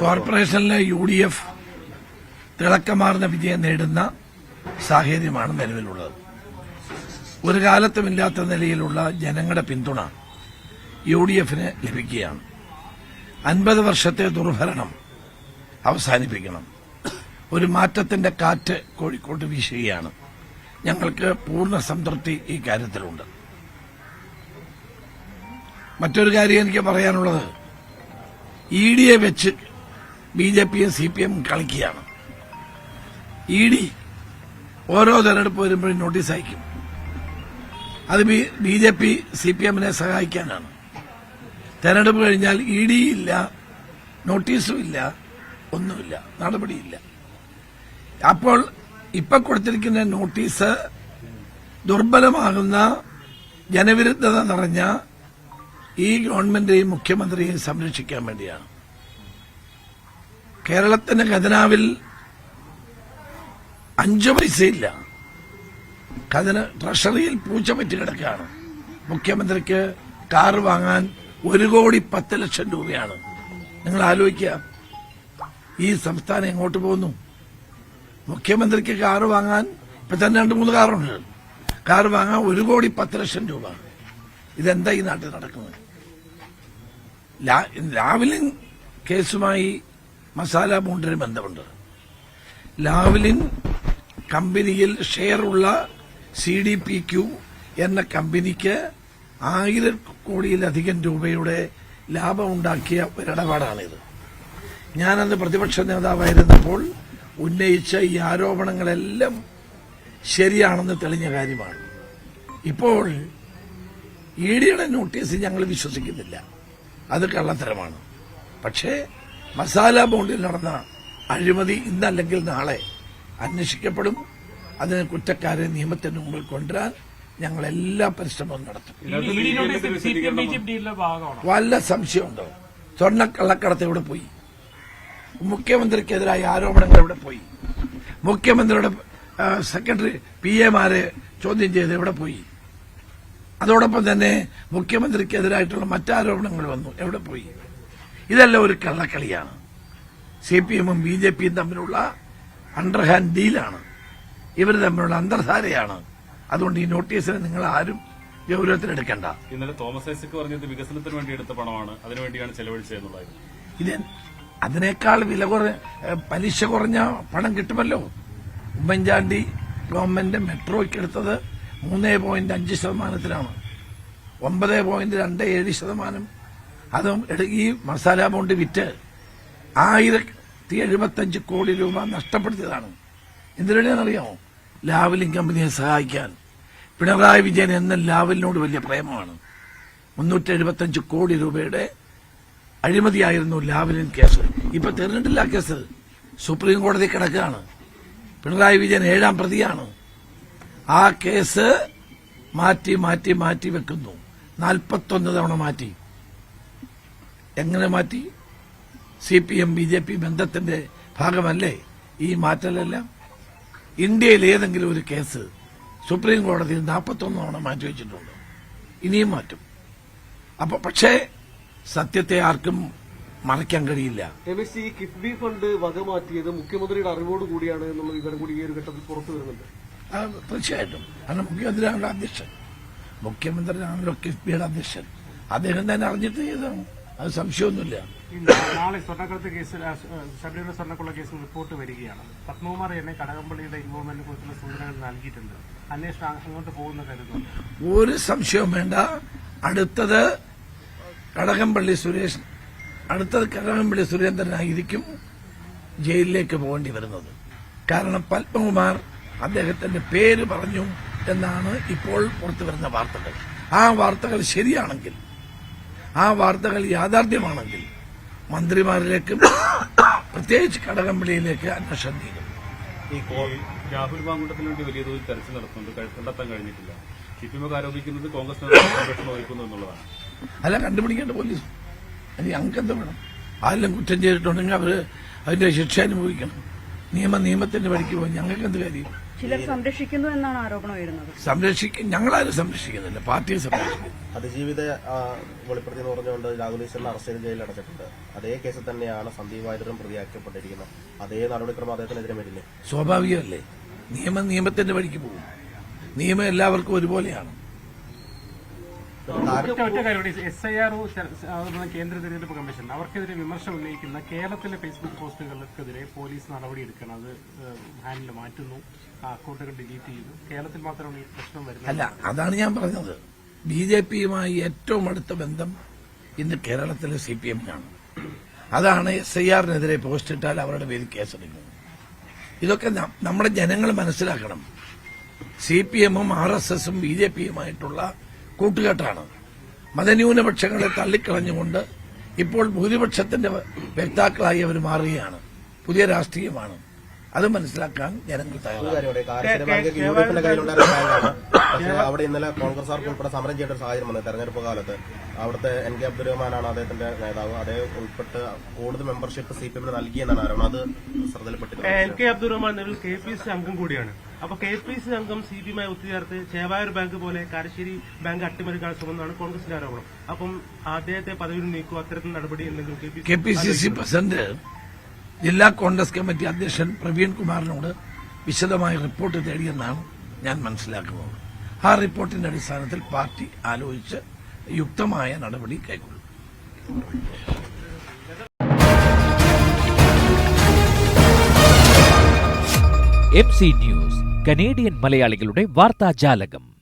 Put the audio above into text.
കോർപ്പറേഷനിലെ U D F തിളക്കമാർന്ന വിജയം നേടുന്ന സാഹചര്യമാണ് നിലവിലുള്ളത്. ഒരു കാലത്തുമില്ലാത്ത നിലയിലുള്ള ജനങ്ങളുടെ പിന്തുണ യു ഡി എഫിന് ലഭിക്കുകയാണ്. അൻപത് വർഷത്തെ ദുർഭരണം അവസാനിപ്പിക്കണം. ഒരു മാറ്റത്തിന്റെ കാറ്റ് കോഴിക്കോട്ട് വീശുകയാണ്. ഞങ്ങൾക്ക് പൂർണ സംതൃപ്തി ഈ കാര്യത്തിലുണ്ട്. മറ്റൊരു കാര്യം എനിക്ക് പറയാനുള്ളത്. ഇ ഡിയെ വെച്ച് ബി ജെ പിയും സി പി എമ്മും കളിക്കുകയാണ്. ഇ ഡി ഓരോ തെരഞ്ഞെടുപ്പ് വരുമ്പോഴും നോട്ടീസ് അയക്കും. അത് B J P C P എമ്മിനെ സഹായിക്കാനാണ്. തെരഞ്ഞെടുപ്പ് കഴിഞ്ഞാൽ ഇ ഡി ഇല്ല നോട്ടീസും ഇല്ല ഒന്നുമില്ല നടപടിയില്ല. അപ്പോൾ ഇപ്പൊ കൊടുത്തിരിക്കുന്ന നോട്ടീസ് ദുർബലമാകുന്ന ജനവിരുദ്ധത നിറഞ്ഞ ഈ ഗവൺമെന്റിനെയും മുഖ്യമന്ത്രിയെയും സംരക്ഷിക്കാൻ വേണ്ടിയാണ്. കേരളത്തിന്റെ ഖജനാവിൽ അഞ്ചു പൈസയില്ല. ഖജന ട്രഷറിയിൽ പൂച്ച പറ്റി കിടക്കുകയാണ്. മുഖ്യമന്ത്രിക്ക് കാർ വാങ്ങാൻ ഒരു കോടി പത്ത് ലക്ഷം രൂപയാണ്. നിങ്ങൾ ആലോചിക്കുക ഈ സംസ്ഥാനം എങ്ങോട്ട് പോകുന്നു? മുഖ്യമന്ത്രിക്ക് കാർ വാങ്ങാൻ ഇപ്പൊ തന്നെ രണ്ട് മൂന്ന് കാറുണ്ട്. കാർ വാങ്ങാൻ ഒരു കോടി പത്ത് ലക്ഷം രൂപ. ഇതെന്താ ഈ നാട്ടിൽ നടക്കുന്നത്? ലാവലിംഗ് കേസുമായി മസാല ബോണ്ടിന് ബന്ധമുണ്ട്. ലാവ്ലിൻ കമ്പനിയിൽ ഷെയറുള്ള സി ഡി പി ക്യു എന്ന കമ്പനിക്ക് ആയിരം കോടിയിലധികം രൂപയുടെ ലാഭമുണ്ടാക്കിയ ഒരിടപാടാണിത്. ഞാനന്ന് പ്രതിപക്ഷ നേതാവായിരുന്നപ്പോൾ ഉന്നയിച്ച ഈ ആരോപണങ്ങളെല്ലാം ശരിയാണെന്ന് തെളിഞ്ഞ കാര്യമാണ്. ഇപ്പോൾ ഇ ഡിയുടെ നോട്ടീസ് ഞങ്ങൾ വിശ്വസിക്കുന്നില്ല. അത് കള്ളത്തരമാണ്. പക്ഷേ മസാല ബോണ്ടിൽ നടന്ന അഴിമതി ഇന്നല്ലെങ്കിൽ നാളെ അന്വേഷിക്കപ്പെടും. അതിന് കുറ്റക്കാരെ നിയമത്തിന് മുമ്പിൽ കൊണ്ടുവരാൻ ഞങ്ങൾ എല്ലാ പരിശ്രമവും നടത്തും. വല്ല സംശയമുണ്ടോ? സ്വർണക്കള്ളക്കടത്ത് എവിടെ പോയി? മുഖ്യമന്ത്രിക്കെതിരായ ആരോപണങ്ങൾ എവിടെ പോയി? മുഖ്യമന്ത്രിയുടെ സെക്രട്ടറി പി എമാരെ ചോദ്യം ചെയ്ത് എവിടെ പോയി? അതോടൊപ്പം തന്നെ മുഖ്യമന്ത്രിക്കെതിരായിട്ടുള്ള മറ്റാരോപണങ്ങൾ വന്നു. എവിടെ പോയി? ഇതെല്ലാം ഒരു കള്ളക്കളിയാണ്. സി പി എമ്മും ബി ജെ പിയും തമ്മിലുള്ള അണ്ടർഹാൻഡ് ഡീലാണ് ഇവർ തമ്മിലുള്ള അന്തർധാരയാണ്. അതുകൊണ്ട് ഈ നോട്ടീസിനെ നിങ്ങൾ ആരും ഗൗരവത്തിലെടുക്കണ്ട ഇന്നലെ തോമസ് ഐസക് പറഞ്ഞത് വികസനത്തിന് വേണ്ടി എടുത്ത പണമാണ്. അതിനുവേണ്ടിയാണ് ചെലവഴിച്ചത് ഇത് അതിനേക്കാൾ വില കുറ പലിശ കുറഞ്ഞ പണം കിട്ടുമല്ലോ? ഉമ്മൻചാണ്ടി ഗവൺമെന്റ് മെട്രോയ്ക്ക് എടുത്തത് മൂന്ന് പോയിന്റ് അഞ്ച് ശതമാനത്തിലാണ്. ഒമ്പത് പോയിന്റ് രണ്ട് ഏഴ് ശതമാനം അതും ഈ മസാല ബോണ്ട് വിറ്റ് ആയിരത്തി എഴുപത്തഞ്ച് കോടി രൂപ നഷ്ടപ്പെടുത്തിയതാണ്. എന്തിനാണെന്നറിയാമോ? ലാവലിംഗ് കമ്പനിയെ സഹായിക്കാൻ. പിണറായി വിജയൻ എന്ന ലാവലിനോട് വലിയ പ്രേമമാണ്. മുന്നൂറ്റി എഴുപത്തഞ്ച് കോടി രൂപയുടെ അഴിമതിയായിരുന്നു ലാവലിൻ കേസ്. ഇപ്പൊ തീർന്നിട്ടില്ല കേസ്. സുപ്രീം കോടതി കിടക്കുകയാണ്. പിണറായി വിജയൻ ഏഴാം പ്രതിയാണ്. ആ കേസ് മാറ്റി മാറ്റി മാറ്റി വെക്കുന്നു. നാൽപ്പത്തൊന്ന് തവണ മാറ്റി. എങ്ങനെ മാറ്റി? C P M B J P ബന്ധത്തിന്റെ ഭാഗമല്ലേ? ഈ മാറ്റലെല്ലാം ഇന്ത്യയിൽ ഏതെങ്കിലും ഒരു കേസ് സുപ്രീം കോടതിയിൽ നാൽപ്പത്തൊന്ന് തവണ മാറ്റിവെച്ചിട്ടുണ്ട് ഇനിയും മാറ്റും. അപ്പൊ പക്ഷേ സത്യത്തെ ആർക്കും മറയ്ക്കാൻ കഴിയില്ല. രമേശ് ഈ കിഫ്ബി ഫണ്ട് വക മാറ്റിയത് മുഖ്യമന്ത്രിയുടെ അറിവോട് കൂടിയാണ് എന്നുള്ള വിവരം കൂടി ഈ ഒരു ഘട്ടത്തിൽ പുറത്തു വരുന്നുണ്ട്. തീർച്ചയായിട്ടും. കാരണം മുഖ്യമന്ത്രിയാണല്ലോ അധ്യക്ഷൻ. മുഖ്യമന്ത്രിയാണല്ലോ കിഫ്ബിയുടെ അധ്യക്ഷൻ. അദ്ദേഹം തന്നെ അറിഞ്ഞിട്ട് ചെയ്തതാണ്. അത് സംശയമൊന്നുമില്ല. നാളെ സ്വർണക്കടത്ത് കേസിൽ ശബരിമല സ്വർണക്കുള്ള കേസിൽ റിപ്പോർട്ട് വരികയാണ്. പത്മകുമാർ എന്നെ കടകംപള്ളിയുടെ ഇൻവോൾവ്മെന്റിനെ കുറിച്ചുള്ള സൂചനകൾ നൽകിയിട്ടുണ്ട്. അന്വേഷണം അങ്ങോട്ട് പോകുന്ന കരുതുന്നു ഒരു സംശയവും വേണ്ട. അടുത്തത് കടകംപള്ളി സുരേഷ് അടുത്തത് കടകംപള്ളി സുരേന്ദ്രനായിരിക്കും ജയിലിലേക്ക് പോകേണ്ടി വരുന്നത്. കാരണം പത്മകുമാർ അദ്ദേഹത്തിന്റെ പേര് പറഞ്ഞു എന്നാണ് ഇപ്പോൾ പുറത്തു വരുന്ന വാർത്തകൾ. ആ വാർത്തകൾ ശരിയാണെങ്കിൽ ആ വാർത്തകൾ യാഥാർത്ഥ്യമാണെങ്കിൽ മന്ത്രിമാരിലേക്കും പ്രത്യേകിച്ച് കടകമ്പളിയിലേക്ക് അന്വേഷണം നീങ്ങും. ഈ രാഹുൽ മാങ്കുണ്ടത്തിന് വേണ്ടി വലിയ തോതിൽ തെരച്ചിൽ നടത്തുന്നുണ്ട്. കണ്ടെത്താൻ കഴിഞ്ഞിട്ടില്ല. സി പി എം ആരോപിക്കുന്നത് കോൺഗ്രസ് സംരക്ഷണം ഒരുക്കുന്നു എന്നുള്ളതാണ്. അല്ല കണ്ടുപിടിക്കേണ്ട പോലീസ്. അത് ഞങ്ങൾക്ക് എന്താ വേണം? ആരെല്ലാം കുറ്റം ചെയ്തിട്ടുണ്ടെങ്കിൽ അവർ അതിന്റെ ശിക്ഷ അനുഭവിക്കണം. നിയമ നിയമത്തിന്റെ വഴിക്ക് പോയി. ഞങ്ങൾക്ക് എന്ത് കാര്യം? ചിലർ സംരക്ഷിക്കുന്നു എന്നാണ് ആരോപണം ഉയരുന്നത്. സംരക്ഷിക്കും ഞങ്ങളാരും സംരക്ഷിക്കുന്നില്ല പാർട്ടിയെ സംരക്ഷിക്കുന്നു അതിജീവിത വെളിപ്പെടുത്തി എന്ന് പറഞ്ഞുകൊണ്ട് രാഹുൽ ഈശ്വറിനെ അറസ്റ്റ് ചെയ്ത് ജയിലിൽ അടച്ചിട്ടുണ്ട്. അതേ കേസിൽ തന്നെയാണ് സന്ദീപ് വാര്യരും പ്രതിയാക്കപ്പെട്ടിരിക്കുന്നത് അതേ നടപടിക്രമം അദ്ദേഹത്തിനെതിരെ വരില്ലേ? സ്വാഭാവികമല്ലേ? നിയമം നിയമത്തിന്റെ വഴിക്ക് പോകും. നിയമം എല്ലാവർക്കും ഒരുപോലെയാണ്. ഒറ്റ ഒറ്റ കാര്യം എസ് ഐ ആർ കേന്ദ്ര തെരഞ്ഞെടുപ്പ് കമ്മീഷൻ അവർക്കെതിരെ വിമർശനം ഉന്നയിക്കുന്ന കേരളത്തിലെ ഫേസ്ബുക്ക് പോസ്റ്റുകൾക്കെതിരെ പോലീസ് നടപടിയെടുക്കണം അത് ഹാൻഡിൽ മാറ്റുന്നു. അക്കൗണ്ടുകൾ ഡിലീറ്റ് ചെയ്തു കേരളത്തിൽ മാത്രമാണ് ഈ പ്രശ്നം വരുന്നത്. അല്ല അതാണ് ഞാൻ പറഞ്ഞത്. ബി ജെ പിയുമായി ഏറ്റവും അടുത്ത ബന്ധം ഇന്ന് കേരളത്തിലെ സി പി എമ്മിനാണ് അതാണ് എസ് ഐ ആറിനെതിരെ പോസ്റ്റ് ഇട്ടാൽ അവരുടെ പേരിൽ കേസെടുക്കുന്നത്. ഇതൊക്കെ നമ്മുടെ ജനങ്ങൾ മനസ്സിലാക്കണം. സി പി എമ്മും ആർ എസ് എസും ബി ജെ പിയുമായിട്ടുള്ള കൂട്ടുകെട്ടാണ്. മതന്യൂനപക്ഷങ്ങളെ തള്ളിക്കളഞ്ഞുകൊണ്ട് ഇപ്പോൾ ഭൂരിപക്ഷത്തിന്റെ വ്യക്താക്കളായി അവർ മാറുകയാണ്. പുതിയ രാഷ്ട്രീയമാണ്. അത് മനസ്സിലാക്കാൻ ജനങ്ങൾ ഒരു അവിടെ ഇന്നലെ കോൺഗ്രസ്സുകാർക്ക് ഉൾപ്പെടെ സമരം ചെയ്യേണ്ട ഒരു സാഹചര്യം വന്നത് തെരഞ്ഞെടുപ്പ് കാലത്ത് അവിടുത്തെ എൻ കെ അബ്ദുറഹ്മാനാണ് അദ്ദേഹത്തിന്റെ നേതാവ്. അദ്ദേഹം ഉൾപ്പെട്ട് കൂടുതൽ മെമ്പർഷിപ്പ് സി പി എമ്മിന് നൽകിയെന്നാണ് ആരോപണം. അത് എൻ ശ്രദ്ധയിൽപ്പെട്ടില്ല കെ അബ്ദുറഹ്മാൻ നിലവിൽ കെ പി സി അംഗം കൂടിയാണ്. അപ്പൊ കെ പി സി അംഗം സി പി എമ്മായി ഒത്തുചേർത്ത് ചേവായൂർ ബാങ്ക് പോലെ കാരശ്ശേരി ബാങ്ക് അട്ടിമറിക്കാൻ ശ്രമമെന്നാണ് കോൺഗ്രസിന്റെ ആരോപണം. അപ്പം അദ്ദേഹത്തെ പദവിയിൽ നീക്കുക അത്തരത്തിൽ നടപടി എന്തെങ്കിലും K P C C president ജില്ലാ കോൺഗ്രസ് കമ്മിറ്റി അധ്യക്ഷൻ പ്രവീൺ കുമാറിനോട് വിശദമായ റിപ്പോർട്ട് തേടിയെന്നാണ് ഞാൻ മനസ്സിലാക്കുന്നത്. ആ റിപ്പോർട്ടിന്റെ അടിസ്ഥാനത്തിൽ പാർട്ടി ആലോചിച്ച് യുക്തമായ നടപടി കൈക്കൊള്ളും. എം സി ന്യൂസ് കനേഡിയൻ മലയാളികളുടെ വാർത്താജാലകം.